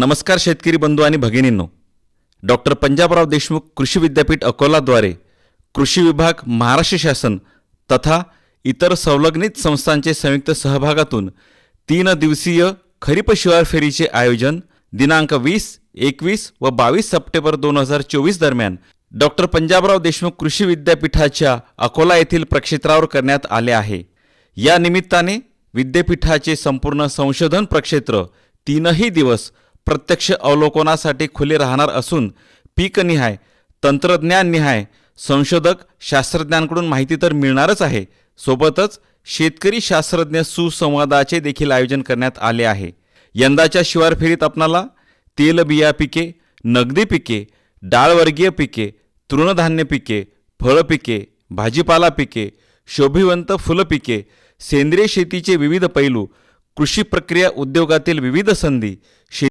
नमस्कार शेतकरी बंधू आणि भगिनींनो. डॉक्टर पंजाबराव देशमुख कृषी विद्यापीठ अकोलाद्वारे कृषी विभाग महाराष्ट्र शासन तथा इतर संलग्नित संस्थांचे संयुक्त सहभागातून तीन दिवसीय खरीप शिवार फेरीचे आयोजन दिनांक वीस एकवीस व बावीस सप्टेंबर दोन हजार चोवीस दरम्यान डॉक्टर पंजाबराव देशमुख कृषी विद्यापीठाच्या अकोला येथील प्रक्षेत्रावर करण्यात आले आहे. या निमित्ताने विद्यापीठाचे संपूर्ण संशोधन प्रक्षेत्र तीनही दिवस प्रत्यक्ष अवलोकनासाठी खुले राहणार असून पीकनिहाय तंत्रज्ञाननिहाय संशोधक शास्त्रज्ञांकडून माहिती तर मिळणारच आहे. सोबतच शेतकरी शास्त्रज्ञ सुसंवादाचे देखील आयोजन करण्यात आले आहे. यंदाच्या शिवार फेरीत आपणाला तेलबिया पिके नगदी पिके डाळवर्गीय पिके तृणधान्य पिके फळपिके भाजीपाला पिके शोभिवंत फुलपिके सेंद्रिय शेतीचे विविध पैलू कृषी प्रक्रिया उद्योगातील विविध संधी शे